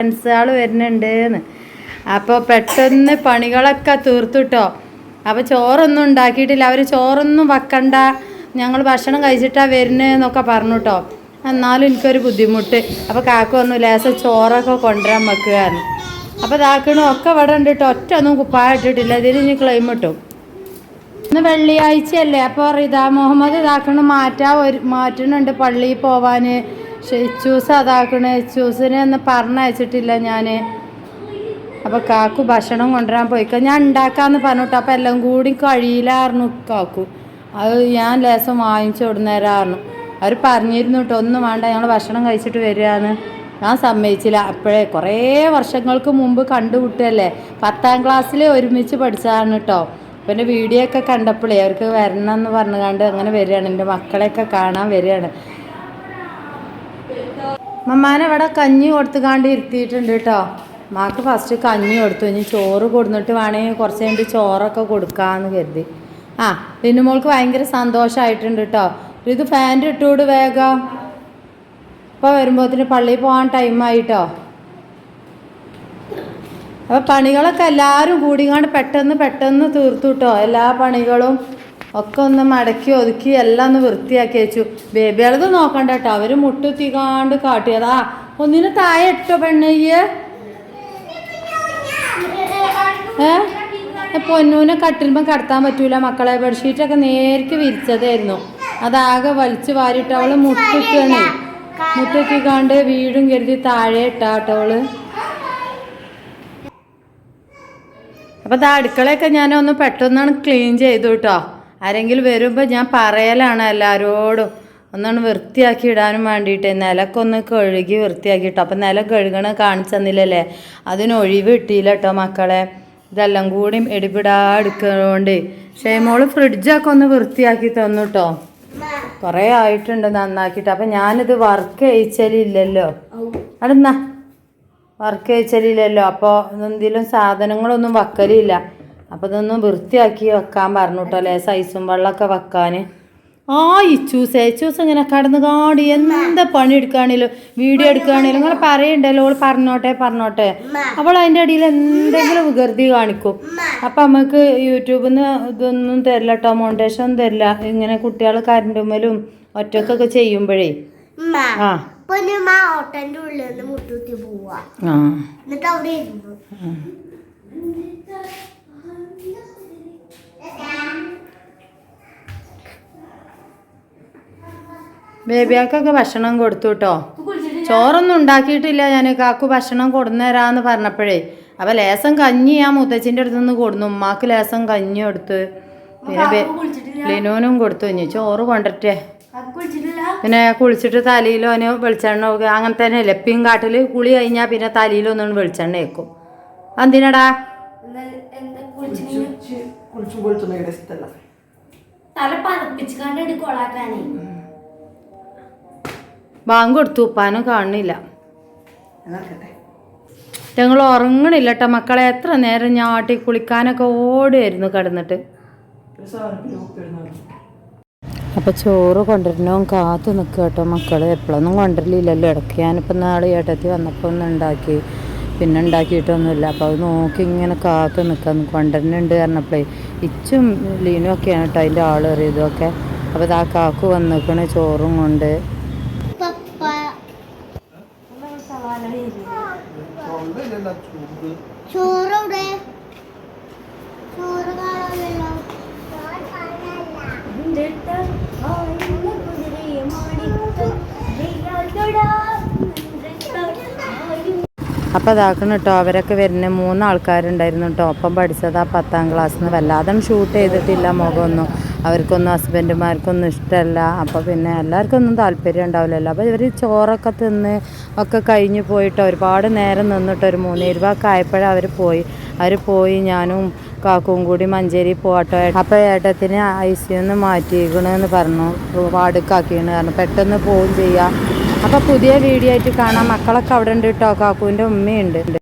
ഫ്രണ്ട്സുകൾ വരുന്നുണ്ട് എന്ന് അപ്പോൾ പെട്ടെന്ന് പണികളൊക്കെ തീർത്തുട്ടോ. അപ്പോൾ ചോറൊന്നും ഉണ്ടാക്കിയിട്ടില്ല. അവർ ചോറൊന്നും വെക്കണ്ട. ഞങ്ങൾ ഭക്ഷണം കഴിച്ചിട്ടാ വരുന്നതെന്നൊക്കെ പറഞ്ഞു കേട്ടോ എന്നാലും എനിക്കൊരു ബുദ്ധിമുട്ട്. അപ്പോൾ കാക്ക വന്നു ലേശം ചോറൊക്കെ കൊണ്ടുവരാൻ വെക്കുകയാണ് അപ്പോൾ ഇതാക്കണു ഒക്കെ ഇവിടെ ഉണ്ട് കേട്ടോ ഒറ്റ ഒന്നും കുപ്പായ ഇട്ടിട്ടില്ല. ഇതിൽ ഇനി ക്ലെയിം കിട്ടും ഇന്ന് വെള്ളിയാഴ്ചയല്ലേ? അപ്പോൾ ഇതാ മുഹമ്മദ് ഇതാക്കണ മാറ്റാ ഒരു മാറ്റുന്നുണ്ട് പള്ളിയിൽ പോവാൻ ഷെച്ചൂസ് അതാക്കണേ. ഇച്ചൂസിനെ ഒന്ന് പറഞ്ഞയച്ചിട്ടില്ല ഞാൻ അപ്പോൾ കാക്കു ഭക്ഷണം കൊണ്ടുവരാൻ പോയിക്ക. ഞാൻ ഉണ്ടാക്കാന്ന് പറഞ്ഞിട്ട് അപ്പോൾ എല്ലാം കൂടി കഴിയില്ലായിരുന്നു കാക്കു. അത് ഞാൻ ലേസം വാങ്ങിച്ചു കൊടുന്നേരായിരുന്നു അവർ പറഞ്ഞിരുന്നു കേട്ടോ ഒന്നും വേണ്ട ഞങ്ങൾ ഭക്ഷണം കഴിച്ചിട്ട് വരികയാണ് ഞാൻ സമ്മതിച്ചില്ല. അപ്പോഴേ കുറേ വർഷങ്ങൾക്ക് മുമ്പ് കണ്ടുവിട്ടല്ലേ പത്താം ക്ലാസ്സിൽ ഒരുമിച്ച് പഠിച്ചതാണ് കേട്ടോ പിന്നെ വീഡിയോ ഒക്കെ കണ്ടപ്പോഴേ അവർക്ക് വരണം എന്ന് പറഞ്ഞുകൊണ്ട് അങ്ങനെ വരികയാണ്. എന്റെ മക്കളെയൊക്കെ കാണാൻ വരികയാണ്. മമ്മാനെ ഇവിടെ കഞ്ഞി കൊടുത്ത് കാണ്ട് ഇരുത്തിയിട്ടുണ്ട് കേട്ടോ. മാക്ക് ഫസ്റ്റ് കഞ്ഞി കൊടുത്തു. ഇനി ചോറ് കൊടുന്നിട്ട് വേണമെങ്കിൽ കുറച്ച് കഴിഞ്ഞിട്ട് ചോറൊക്കെ കൊടുക്കാമെന്ന് കരുതി. ആ പിന്നെ മോൾക്ക് ഭയങ്കര സന്തോഷമായിട്ടുണ്ട് കേട്ടോ. ഇത് ഫാന്റെ ഇട്ടുകൂട് വേഗം. ഇപ്പോൾ വരുമ്പോഴത്തിന് പള്ളിയിൽ പോകാൻ ടൈമായിട്ടോ അപ്പോൾ പണികളൊക്കെ എല്ലാവരും കൂടിങ്ങാണ്ട് പെട്ടെന്ന് പെട്ടെന്ന് തീർത്തു കേട്ടോ എല്ലാ പണികളും ഒക്കെ ഒന്ന് മടക്കി ഒതുക്കി എല്ലാം ഒന്ന് വൃത്തിയാക്കി വെച്ചു. ബേബികളത് നോക്കണ്ട കേട്ടോ അവർ മുട്ടുത്തിക്കാണ്ട് കാട്ടിയതാ ഒന്നിന് താഴെ ഇട്ടോ പെണ്ണയ്യേ? ഏ? പൊന്നൂനെ കട്ടിരുമ്പം കടത്താൻ പറ്റൂല മക്കളെ. ബെഡ്ഷീറ്റൊക്കെ നേരിക്ക് വിരിച്ചതായിരുന്നു. അതാകെ വലിച്ചു വാരിയിട്ട് അവൾ മുട്ടിക്കണേ മുട്ടിക്കാണ്ട് വീടും കരുതി താഴെ ഇട്ടാട്ടോ അവൾ. അപ്പോൾ ദാ അടുക്കളയൊക്കെ ഞാനൊന്ന് പെട്ടെന്നാണ് ക്ലീൻ ചെയ്തു കേട്ടോ ആരെങ്കിലും വരുമ്പോൾ ഞാൻ പറയലാണ് എല്ലാവരോടും ഒന്നാണ് വൃത്തിയാക്കി ഇടാനും വേണ്ടിയിട്ട് നിലക്കൊന്ന് കഴുകി വൃത്തിയാക്കി ഇട്ടോ അപ്പം നില കഴുകണ കാണിച്ചു തന്നില്ലല്ലേ? അതിന് ഒഴിവ് കിട്ടിയില്ല കേട്ടോ മക്കളെ. ഇതെല്ലാം കൂടി എടുപ്പിടാ എടുക്കുന്നതുകൊണ്ട് മോൾ ഫ്രിഡ്ജൊക്കെ ഒന്ന് വൃത്തിയാക്കി തന്നു കേട്ടോ കുറേ ആയിട്ടുണ്ട് നന്നാക്കിയിട്ട്. അപ്പം ഞാനിത് വർക്ക് ചെയ്യിച്ചലില്ലല്ലോ അടുന്ന വർക്ക് കഴിച്ചലില്ലല്ലോ അപ്പോൾ എന്തെങ്കിലും സാധനങ്ങളൊന്നും വെക്കലില്ല. അപ്പോൾ ഇതൊന്ന് വൃത്തിയാക്കി വെക്കാൻ പറഞ്ഞു കേട്ടോ അല്ലേ സൈസും വെള്ളമൊക്കെ വെക്കാൻ. ആ ഇച്ചൂസ് ഏച്ചൂസ് ഇങ്ങനെ കടന്ന് കാടി എന്താ പണി എടുക്കുകയാണെങ്കിലും വീഡിയോ എടുക്കുകയാണെങ്കിലും നിങ്ങൾ പറയണ്ടല്ലോ? അവൾ പറഞ്ഞോട്ടെ പറഞ്ഞോട്ടെ. അവൾ അതിന്റെ ഇടയിൽ എന്തെങ്കിലും വികൃതി കാണിക്കും. അപ്പം നമുക്ക് യൂട്യൂബിൽ നിന്ന് ഇതൊന്നും തരില്ല കേട്ടോ മോണ്ടേഷൻ ഒന്നും തരില്ല. ഇങ്ങനെ കുട്ടികൾ കരണ്ടുമ്മലും ഒറ്റക്കൊക്കെ ചെയ്യുമ്പോഴേ. ആ. ഓട്ടന്റെ ഉള്ളിൽ നിന്ന് പോവാ. ആ. എന്നിട്ട് അവിടെ ഇരുന്നു. ബേബിയാക്കൊക്കെ ഭക്ഷണം കൊടുത്തു കേട്ടോ ചോറൊന്നും ഉണ്ടാക്കിയിട്ടില്ല ഞാൻ കാക്കു ഭക്ഷണം കൊടുന്നേരാന്ന് പറഞ്ഞപ്പോഴേ അപ്പം ലേസം കഞ്ഞി ആ മുത്തച്ഛന്റെ അടുത്ത് നിന്ന് കൊടുന്നു ഉമ്മാക്ക് ലേസം കഞ്ഞി കൊടുത്ത് പിന്നെ ലിനോനും കൊടുത്തു ഇനി ചോറ് കൊണ്ടിട്ടേ പിന്നെ കുളിച്ചിട്ട് തലയിലോ അതിന് വെളിച്ചെണ്ണ ഒക്കെ അങ്ങനെ തന്നെ ലപ്പിയും കാട്ടിൽ കുളി കഴിഞ്ഞാൽ പിന്നെ തലയിലൊന്നും വെളിച്ചെണ്ണ വെക്കും എന്തിനടാ തല പതപ്പിച്ച് കണ്ടിട്ട് കൊളാക്കാനേ ബാങ്ക് കൊടുത്തു ഉപ്പാനും കാണുന്നില്ല. ഞങ്ങൾ ഉറങ്ങണില്ല കേട്ടോ മക്കളെ. എത്ര നേരം ഞാൻ ഞാട്ടി കുളിക്കാനൊക്കെ ഓടുമായിരുന്നു കിടന്നിട്ട്. അപ്പോൾ ചോറ് കൊണ്ടുവരണവും കാത്തു നിൽക്കുക കേട്ടോ മക്കൾ എപ്പോഴൊന്നും കൊണ്ടുവരില്ലല്ലോ ഇടയ്ക്ക് ഞാനിപ്പോൾ നാളെ ഏട്ടത്തി വന്നപ്പോൾ ഒന്ന് ഉണ്ടാക്കി. പിന്നെ ഉണ്ടാക്കിയിട്ടൊന്നുമില്ല. അപ്പോൾ അത് നോക്കി ഇങ്ങനെ കാത്തു നിൽക്കാൻ കൊണ്ടുവരുന്നുണ്ട് പറഞ്ഞപ്പോഴേ ഇച്ചും ലീനും ഒക്കെയാണ് കേട്ടോ അതിന്റെ അറിയതും ഒക്കെ. അപ്പോൾ ഇതാ കാക്കു വന്നിക്കണ് ചോറും കൊണ്ട്. ചോറ് കാണാമല്ലോ. അപ്പോൾ അതാക്കണം കേട്ടോ അവരൊക്കെ വരുന്ന മൂന്ന് ആൾക്കാരുണ്ടായിരുന്നു കേട്ടോ ഒപ്പം പഠിച്ചതാ ആ പത്താം ക്ലാസ്സിൽ നിന്ന് വല്ലാതെ ഷൂട്ട് ചെയ്തിട്ടില്ല മുഖമൊന്നും. അവർക്കൊന്നും ഹസ്ബൻഡുമാർക്കൊന്നും ഇഷ്ടമല്ല. അപ്പോൾ പിന്നെ എല്ലാവർക്കും ഒന്നും താല്പര്യം ഉണ്ടാവില്ലല്ലോ. അപ്പോൾ ഇവർ ചോറൊക്കെ തിന്ന് ഒക്കെ കഴിഞ്ഞ് പോയിട്ട് ഒരുപാട് നേരം നിന്നിട്ട് ഒരു മൂന്ന് രൂപയൊക്കെ ആയപ്പോഴേ അവർ പോയി. അവർ പോയി ഞാനും കാക്കും കൂടി മഞ്ചേരി പോകട്ടോ അപ്പോൾ ഏട്ടത്തിന് ഐ സി ഒന്ന് മാറ്റിയിരിക്കണമെന്ന് പറഞ്ഞു. വാടുക്കാക്കിയെന്ന് കാരണം പെട്ടെന്ന് പോവുകയും ചെയ്യാം. അപ്പോൾ പുതിയ വീഡിയോ ആയിട്ട് കാണാം. മക്കളൊക്കെ അവിടെ ഉണ്ട് കേട്ടോ കാക്കുവിന്റെ ഉമ്മയുണ്ട്.